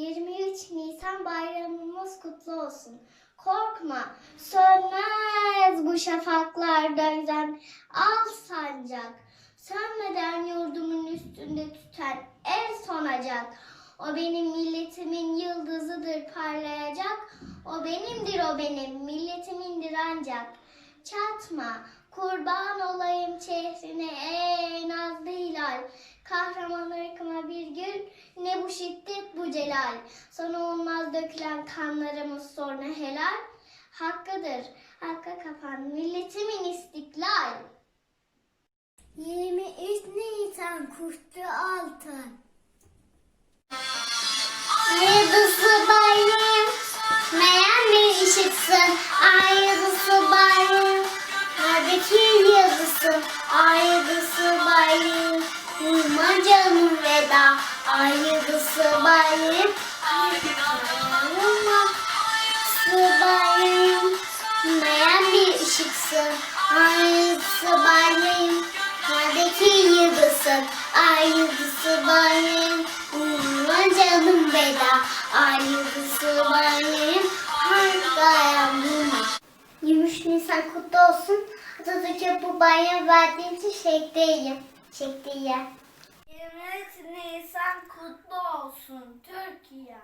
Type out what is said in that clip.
23 Nisan bayramımız kutlu olsun. Korkma, sönmez bu şafaklarda yüzen al sancak. Sönmeden yurdumun üstünde tüten el sonacak. O benim milletimin yıldızıdır parlayacak. O benimdir o benim milletimindir ancak. Çatma, kurban olayım çehrine ey nazlı hilal. Kahraman ırkıma bir gül, ne bu şiddet bu celal. Sana olmaz dökülen kanlarımız sonra helal. Hakkıdır, hakka kapan milletimin istiklal. 23 Nisan kuştu altın. Yıldızı bayım, meğer bir ışıksın. Ay yıldızı bayım, canım veda. Ay yıldızı bayım, uyuma bayım, meğer bir ışıksın. Ay yıldızı bayım, neredeki yıldızsın. Ay yıldızı bayım, uyuma canım veda. Ay yıldızı bayım, durma. 23 Nisan kutlu olsun. Atatürk'e bu bayram verdiğim için şekliyim. Şekliye. 23 Nisan kutlu olsun Türkiye.